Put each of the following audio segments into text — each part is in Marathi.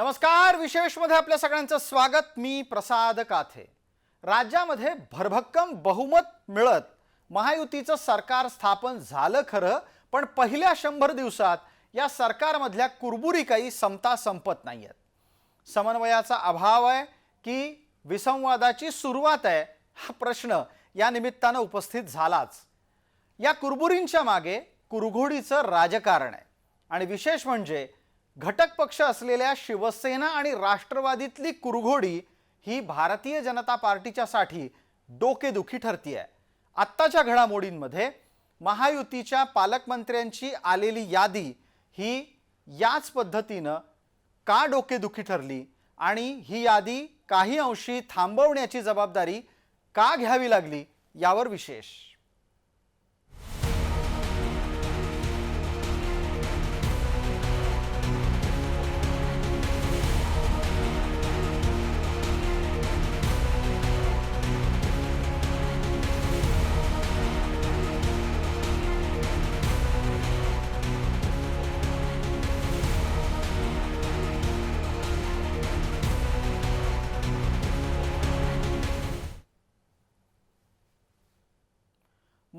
नमस्कार विशेषमध्ये आपल्या सगळ्यांचं स्वागत. मी प्रसाद काथे. राज्यामध्ये भरभक्कम बहुमत मिळत महायुतीचं सरकार स्थापन झालं खरं पण पहिल्या शंभर दिवसात या सरकारमधल्या कुरबुरी काही संपता संपत नाही आहेत समन्वयाचा अभाव आहे की विसंवादाची सुरुवात आहे हा प्रश्न या निमित्तानं उपस्थित झालाच. या कुरबुरींच्या मागे कुरघोडीचं राजकारण आहे. आणि विशेष म्हणजे घटक पक्ष असलेल्या शिवसेना आणि राष्ट्रवादीतली कुरघोडी ही भारतीय जनता पार्टीच्यासाठी डोकेदुखी ठरती आहे आत्ताच्या घडामोडींमध्ये महायुतीच्या पालकमंत्र्यांची आलेली यादी ही याच पद्धतीनं का डोकेदुखी ठरली आणि ही यादी काही अंशी थांबवण्याची जबाबदारी का घ्यावी लागली यावर विशेष?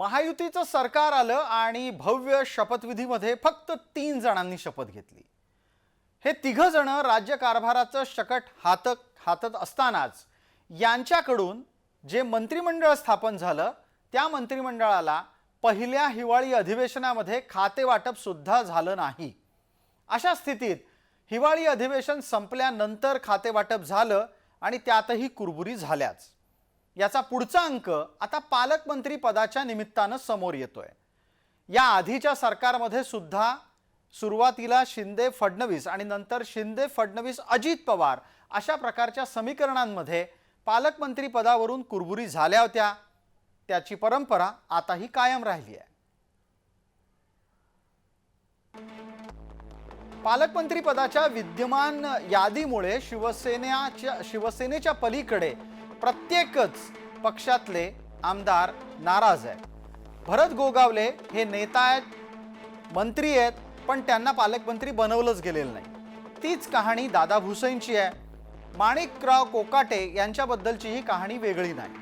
महायुतीचं सरकार आलं आणि भव्य शपथविधीमध्ये फक्त तीन जणांनी शपथ घेतली. हे तिघं जण राज्य कारभाराचं शकट हातक हातत असतानाच यांच्याकडून जे मंत्रिमंडळ स्थापन झालं त्या मंत्रिमंडळाला पहिल्या हिवाळी अधिवेशनामध्ये खाते वाटप सुद्धा झालं नाही. अशा स्थितीत हिवाळी अधिवेशन संपल्यानंतर खाते वाटप झालं आणि त्यातही कुरबुरी झाल्याच. याचा पुढचा अंक आता पालकमंत्री पदाच्या निमित्तानं समोर येतोय. या आधीच्या सरकारमध्ये सुद्धा सुरुवातीला शिंदे फडणवीस आणि नंतर शिंदे फडणवीस अजित पवार अशा प्रकारच्या समीकरणांमध्ये पालकमंत्री पदावरून कुरबुरी झाल्या होत्या. त्याची परंपरा आताही कायम राहिली आहे. पालकमंत्री पदाच्या विद्यमान यादीमुळे शिवसेनेच्या शिवसेनेच्या पलीकडे प्रत्येकच पक्षातले आमदार नाराज आहेत. भरत गोगावले हे नेता आहेत मंत्री आहेत पण त्यांना पालकमंत्री बनवलंच गेलेलं नाही. तीच कहाणी दादा भुसेंची आहे. माणिकराव कोकाटे यांच्याबद्दलची ही कहाणी वेगळी नाही.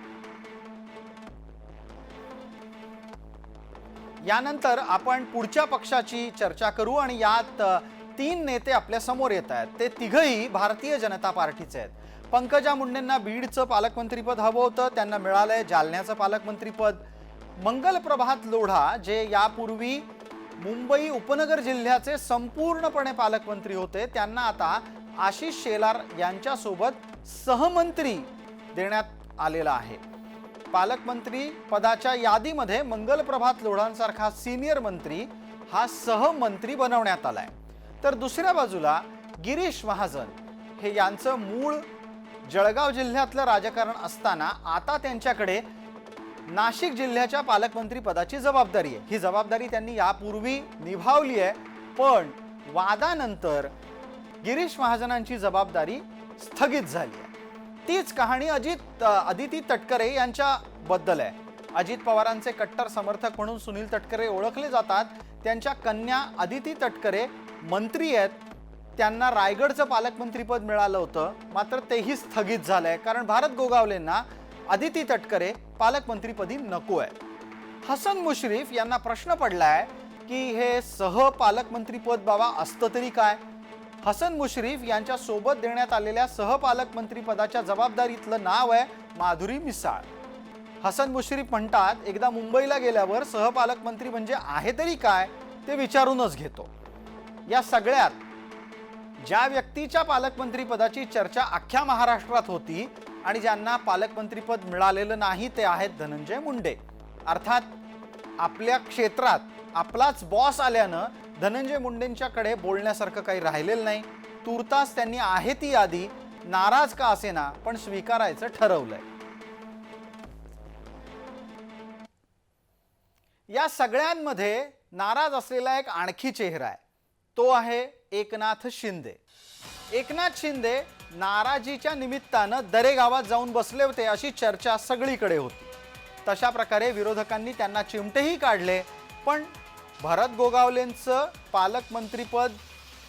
यानंतर आपण पुढच्या पक्षाची चर्चा करू आणि यात तीन नेते आपल्यासमोर येत आहेत. ते तिघही भारतीय जनता पार्टीचे आहेत. पंकजा मुंडेंना बीडचं पालकमंत्रीपद हवं होतं त्यांना मिळालंय जालन्याचं पालकमंत्रीपद. मंगल प्रभात लोढा जे यापूर्वी मुंबई उपनगर जिल्ह्याचे संपूर्णपणे पालकमंत्री होते त्यांना आता आशिष शेलार यांच्यासोबत सहमंत्री देण्यात आलेला आहे. पालकमंत्री पदाच्या यादीमध्ये मंगल प्रभात लोढांसारखा सिनियर मंत्री हा सहमंत्री बनवण्यात आलाय. तर दुसऱ्या बाजूला गिरीश महाजन हे यांचं मूळ जळगाव जिल्ह्यातलं राजकारण असताना आता त्यांच्याकडे नाशिक जिल्ह्याच्या पालकमंत्री पदाची जबाबदारी आहे. ही जबाबदारी त्यांनी यापूर्वी निभावली आहे. पण वादानंतर गिरीश महाजनांची जबाबदारी स्थगित झाली आहे. तीच कहाणी अजित अदिती तटकरे यांच्याबद्दल आहे. अजित पवारांचे कट्टर समर्थक म्हणून सुनील तटकरे ओळखले जातात. त्यांच्या कन्या अदिती तटकरे मंत्री आहेत. त्यांना रायगडचं पालकमंत्रीपद मिळालं होतं. मात्र तेही स्थगित झालं आहे कारण भारत गोगावलेंना अदिती तटकरे पालकमंत्रीपदी नको आहे. हसन मुश्रीफ यांना प्रश्न पडला आहे की हे सह पालकमंत्रीपद बाबा असतं तरी काय? हसन मुश्रीफ यांच्या सोबत देण्यात आलेल्या सहपालकमंत्रीपदाच्या जबाबदारीतलं नाव आहे माधुरी मिसाळ. हसन मुश्रीफ म्हणतात एकदा मुंबईला गेल्यावर सहपालकमंत्री म्हणजे आहे तरी काय? ते विचारूनच घेतो. या सगळ्यात ज्या व्यक्तीच्या पालकमंत्री पदाची चर्चा अख्ख्या महाराष्ट्रात होती आणि ज्यांना पालकमंत्रीपद मिळालेलं नाही ते आहेत धनंजय मुंडे. अर्थात आपल्या क्षेत्रात आपलाच बॉस आल्यानं धनंजय मुंडेंच्याकडे बोलण्यासारखं काही राहिलेलं नाही. तुर्तास त्यांनी आहे ती यादी नाराज का असेना पण स्वीकारायचं ठरवलंय. या सगळ्यांमध्ये नाराज असलेला एक आणखी चेहरा आहे. तो आहे एकनाथ शिंदे. एकनाथ शिंदे नाराजीच्या निमित्तानं दरेगावात जाऊन बसले होते अशी चर्चा सगळीकडे होती. तशा प्रकारे विरोधकांनी त्यांना चिमटेही काढले पण भरत गोगावलेंचं पालकमंत्रीपद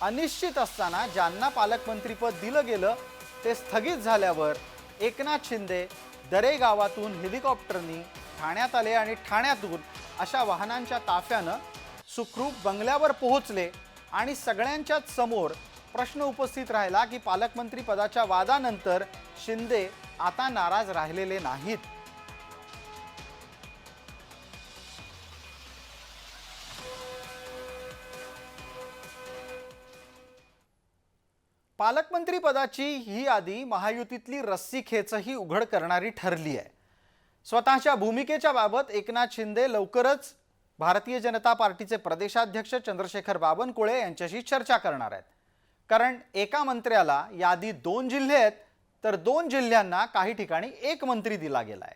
अनिश्चित असताना ज्यांना पालकमंत्रीपद दिलं गेलं ते स्थगित झाल्यावर एकनाथ शिंदे दरे गावातून हेलिकॉप्टरनी ठाण्यात आले आणि ठाण्यातून अशा वाहनांच्या ताफ्यानं सुखरूप बंगल्यावर पोहोचले. आणि सगळ्यांच्याच समोर प्रश्न उपस्थित राहिला की पालकमंत्री पदाच्या वादानंतर शिंदे आता नाराज राहिलेले नाहीत. पालकमंत्री पदाची ही यादी महायुतीतली रस्सी खेचही उघड करणारी ठरली आहे. स्वतःच्या भूमिकेच्या बाबत एकनाथ शिंदे लवकरच भारतीय जनता पार्टीचे प्रदेशाध्यक्ष चंद्रशेखर बावनकुळे यांच्याशी चर्चा करणार आहेत. कारण एका मंत्र्याला यादी दोन जिल्हे आहेत तर दोन जिल्ह्यांना काही ठिकाणी एक मंत्री दिला गेलाय.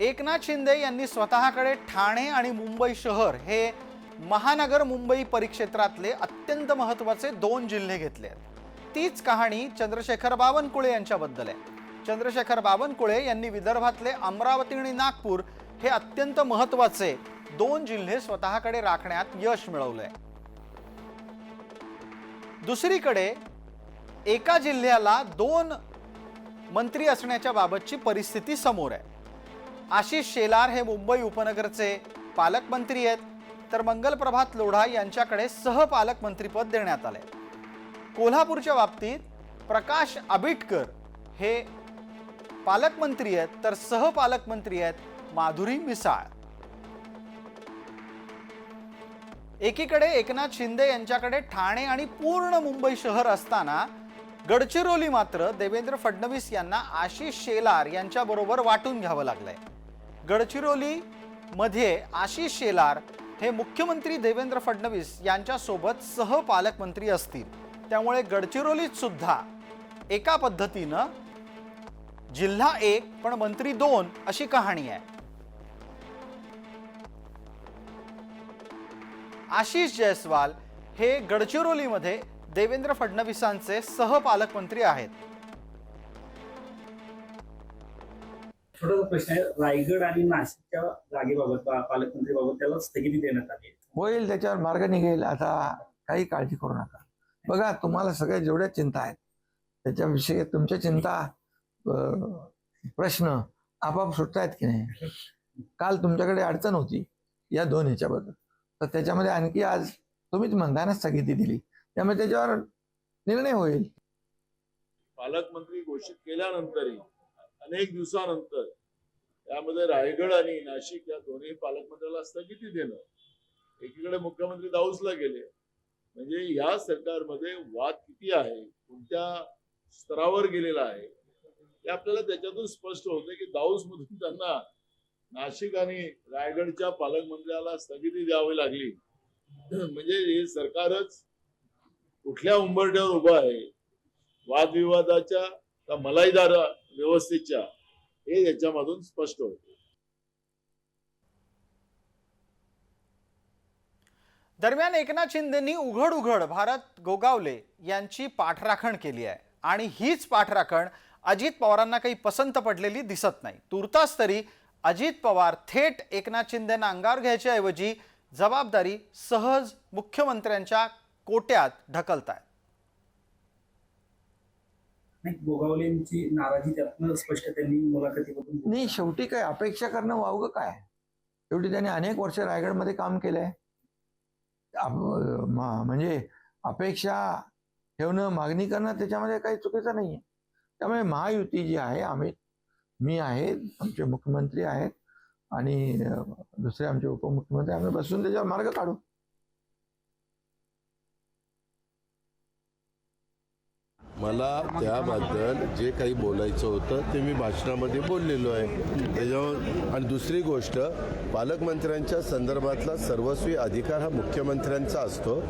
एकनाथ शिंदे यांनी स्वतःकडे ठाणे आणि मुंबई शहर हे महानगर मुंबई परिक्षेत्रातले अत्यंत महत्त्वाचे दोन जिल्हे घेतले आहेत. तीच कहाणी चंद्रशेखर बावनकुळे यांच्याबद्दल आहे. चंद्रशेखर बावनकुळे यांनी विदर्भातले अमरावती आणि नागपूर हे अत्यंत महत्त्वाचे दोन जिल्हे स्वतःकडे राखण्यात यश मिळवलंय. दुसरीकडे एका जिल्ह्याला दोन मंत्री असण्याच्या बाबतची परिस्थिती समोर आहे. आशिष शेलार हे मुंबई उपनगरचे पालकमंत्री आहेत. तर मंगल प्रभात लोढा यांच्याकडे सहपालकमंत्रीपद देण्यात आले कोल्हापूरच्या बाबतीत प्रकाश आबिटकर हे पालकमंत्री आहेत तर सहपालकमंत्री आहेत माधुरी मिसाळ. एकीकडे एकनाथ शिंदे यांच्याकडे ठाणे आणि पूर्ण मुंबई शहर असताना गडचिरोली मात्र देवेंद्र फडणवीस यांना आशिष शेलार यांच्याबरोबर वाटून घ्यावं लागलंय. गडचिरोली मध्ये आशिष शेलार हे मुख्यमंत्री देवेंद्र फडणवीस यांच्यासोबत सहपालकमंत्री असतील. त्यामुळे गडचिरोलीत सुद्धा एका पद्धतीनं जिल्हा एक पण मंत्री दोन अशी कहाणी आहे. आशिष जयस्वाल हे गडचिरोलीमध्ये देवेंद्र फडणवीसांचे सहपालकमंत्री आहेत. छोटासा प्रश्न आहे. रायगड आणि नाशिकच्या जागेबाबत पा- पालकमंत्रीबाबत त्याला स्थगिती देण्यात आली. आहे. होईल त्याच्यावर मार्ग निघेल. आता काही काळजी करू नका. बघा तुम्हाला सगळ्या जेवढ्या चिंता आहेत त्याच्याविषयी तुमच्या चिंता प्रश्न आपाप सुटतायत की नाही? काल तुमच्याकडे अडचण होती या दोन ह्याच्याबद्दल. तर त्याच्यामध्ये आणखी आज तुम्हीच म्हणताना स्थगिती दिली. त्यामुळे त्याच्यावर निर्णय होईल. पालकमंत्री घोषित केल्यानंतरही अनेक दिवसानंतर त्यामध्ये रायगड आणि नाशिक या दोन्ही पालकमंत्र्याला स्थगिती देणं एकीकडे मुख्यमंत्री दाऊसला गेले. म्हणजे या सरकारमध्ये वाद किती आहे? कोणत्या स्तरावर गेलेला आहे? हे आपल्याला त्याच्यातून स्पष्ट होते की दाऊस मधून त्यांना नाशिक आणि रायगडच्या पालकमंत्र्याला स्थगिती द्यावी लागली. म्हणजे हे सरकारच कुठल्या उंबरट्यावर उभं आहे वादविवादाच्या का मलाईदार व्यवस्थेच्या हे याच्यामधून स्पष्ट होते. दरम्यान एकनाथ शिंदेंनी उघड उघड भारत गोगावले यांची पाठराखण केली आहे. आणि हीच पाठराखण अजित पवारांना काही पसंत पडलेली दिसत नाही. तुर्तास तरी अजित पवार थेट एकनाथ शिंदेंना अंगावर घ्यायच्या ऐवजी जबाबदारी सहज मुख्यमंत्र्यांच्या कोट्यात ढकलतायत. नाही गोगावलेंची नाराजी त्यातनं स्पष्ट त्यांनी मुलाखतीमधून नाही शेवटी काय अपेक्षा करणं वावगं काय? शेवटी त्यांनी अनेक वर्ष रायगडमध्ये काम केलंय. म्हणजे अपेक्षा ठेवणं मागणी करणं त्याच्यामध्ये काही चुकीचं नाहीये. त्यामुळे महायुती जी आहे आम्ही मी आहे आमचे मुख्यमंत्री आहेत आणि दुसरे आमचे उपमुख्यमंत्री आम्ही बसून त्याच्यावर मार्ग काढू. मला त्याबद्दल जे काही बोलायचं होतं ते मी भाषणामध्ये बोललेलो आहे. त्याच्यावर आणि दुसरी गोष्ट पालकमंत्र्यांच्या संदर्भातला सर्वस्वी अधिकार हा मुख्यमंत्र्यांचा असतो.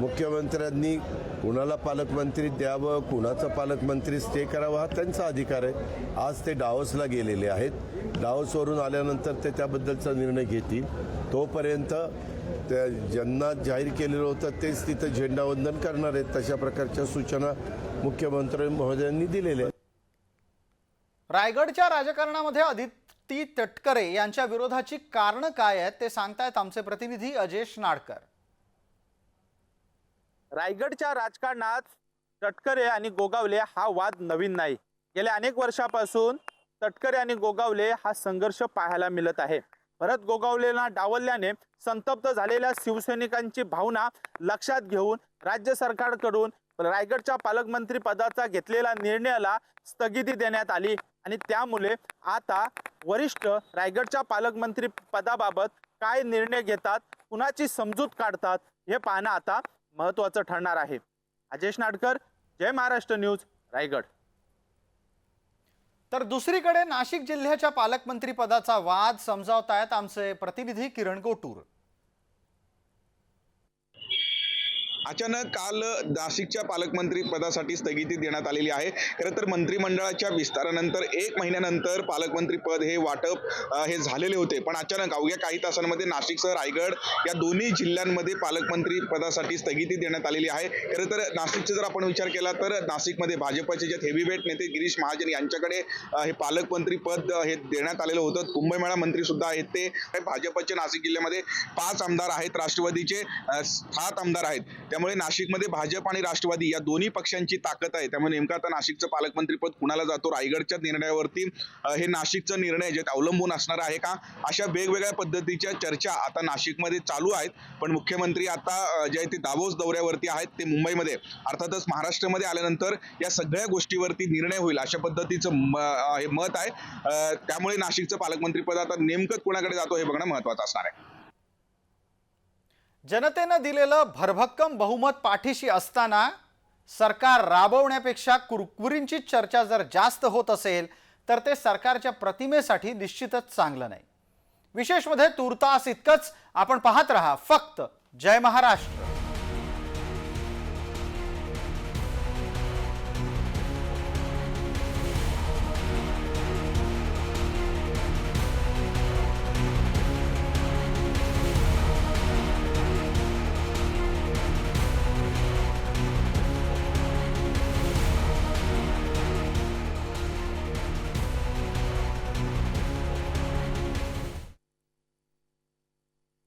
मुख्यमंत्र्यांनी कुणाला पालकमंत्री द्यावं कुणाचं पालकमंत्री स्टे करावं हा त्यांचा अधिकार आहे. आज ते डावसला गेलेले आहेत. डावसवरून आल्यानंतर ते त्याबद्दलचा निर्णय घेतील. तोपर्यंत त्या ज्यांना जाहीर केलेलं होतं तेच तिथं झेंडावंदन करणार आहेत. तशा प्रकारच्या सूचना मुख्यमंत्री महोदयांनी आहेत. रायगडच्या राजकारणामध्ये अदिती तटकरे यांच्या विरोधाची कारणं काय आहेत ते सांगतायत आमचे प्रतिनिधी अजेश नाडकर. रायगडच्या राजकारणात तटकरे आणि गोगावले हा वाद नवीन नाही. गेल्या अनेक वर्षापासून तटकरे आणि गोगावले हा संघर्ष पाहायला मिळत आहे. भरत गोगावलेला डावलल्याने संतप्त झालेल्या शिवसैनिकांची भावना लक्षात घेऊन राज्य सरकारकडून रायगडच्या पालकमंत्री पदाचा घेतलेला निर्णयाला स्थगिती देण्यात आली आणि त्यामुळे आता वरिष्ठ रायगडच्या पालकमंत्री पदाबाबत काय निर्णय घेतात कुणाची समजूत काढतात हे पाहणं आता महत्त्वाचं ठरणार आहे. अजेश नाडकर जय महाराष्ट्र न्यूज रायगड. तर दुसरीकडे नाशिक जिल्ह्याच्या पालकमंत्री पदाचा वाद समजावतायत आमचे प्रतिनिधी किरण गोटूर अचानक काल नाशिकच्या पालकमंत्री पदासाठी स्थगिती देण्यात आलेली आहे. खरं तर मंत्रिमंडळाच्या विस्तारानंतर एक महिन्यानंतर पालकमंत्री पद हे वाटप हे झालेले होते. पण अचानक अवघ्या काही तासांमध्ये नाशिकसह रायगड या दोन्ही जिल्ह्यांमध्ये पालकमंत्री पदासाठी स्थगिती देण्यात आलेली आहे. खरं तर नाशिकचा जर आपण विचार केला तर नाशिकमध्ये भाजपचे जे हेवीवेट नेते गिरीश महाजन यांच्याकडे हे पालकमंत्री पद हे देण्यात आलेलं होतं. कुंभमेळा मंत्री सुद्धा आहेत ते. भाजपचे नाशिक जिल्ह्यामध्ये पाच आमदार आहेत राष्ट्रवादीचे सात आमदार आहेत. त्यामुळे नाशिकमध्ये भाजप आणि राष्ट्रवादी या दोन्ही पक्षांची ताकद आहे. त्यामुळे नेमकं आता नाशिकचं पालकमंत्रीपद कुणाला जातो? रायगडच्या निर्णयावरती हे नाशिकचं निर्णय जे अवलंबून असणार आहे का? अशा वेगवेगळ्या पद्धतीच्या चर्चा आता नाशिकमध्ये चालू आहेत. पण मुख्यमंत्री आता जे आहे ते दावोस दौऱ्यावरती आहेत. ते मुंबईमध्ये अर्थातच महाराष्ट्रामध्ये आल्यानंतर या सगळ्या गोष्टीवरती निर्णय होईल अशा पद्धतीचं म- हे मत आहे. त्यामुळे नाशिकचं पालकमंत्रीपद आता नेमकं कोणाकडे जातो हे बघणं महत्वाचं असणार आहे. जनतेनं दिलेलं भरभक्कम बहुमत पाठीशी असताना सरकार राबवण्यापेक्षा कुरकुरींची चर्चा जर जास्त होत असेल तर ते सरकारच्या प्रतिमेसाठी निश्चितच चांगलं नाही. विशेषमध्ये तुर्तास इतकंच आपण पाहत रहा. फक्त जय महाराष्ट्र.